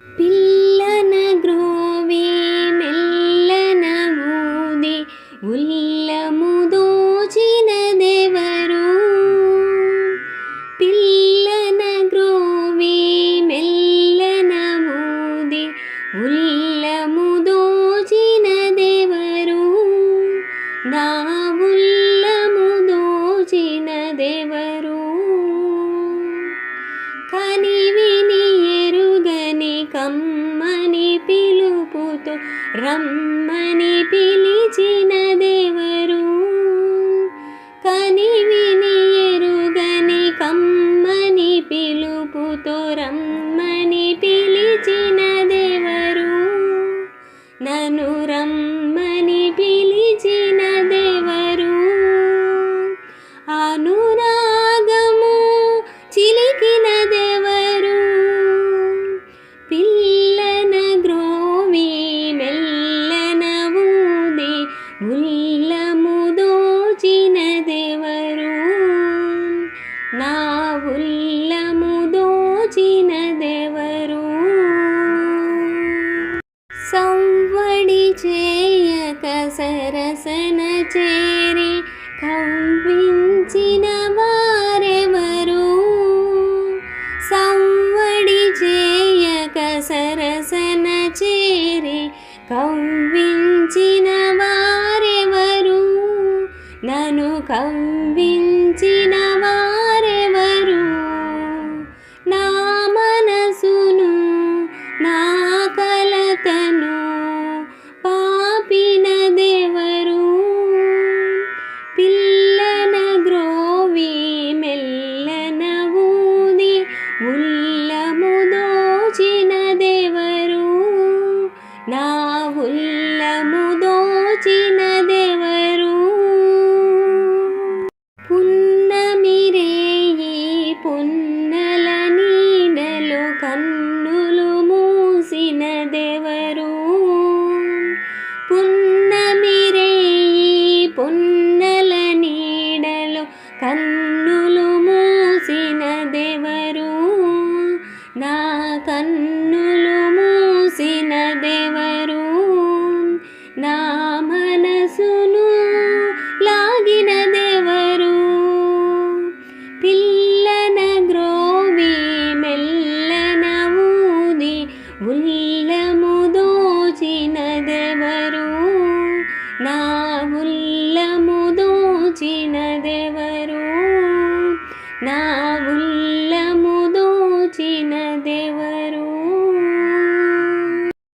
పిల్లన గ్రోవి మెల్లన ఊది ఉల్లము దోచిన దేవరు. పిల్లన గ్రోవి మెల్లన ఊది ఉల్లము దోచిన దేవరు. నా ఉల్లము దోచిన దేవరు. కమ్మని పిలుపుతో రమ్మని పిలిచిన దేవరు. కని విని ఎరుగని కమ్మని పిలుపుతో రమ్మని పిలిచిన దేవరు. నన్ను ఉల్లము దోచినదెవరు నా ఉల్లము దోచినదెవరు సంవడి చేయక సరసన చేరి కంపించిన వారెవరు సంవడి చేయక సరసన చేరి కంపి కవ్వించిన వారెవరు నా మనసును నా కలతను నా కన్నులు మూసిన దేవరు నా మనసును లాగిన దేవరు. పిల్లన గ్రోవి మెల్లన ఊది ఉల్లము దోచిన దేవరు. నా ఉల్లము దోచిన దేవరు నా ఉల్ల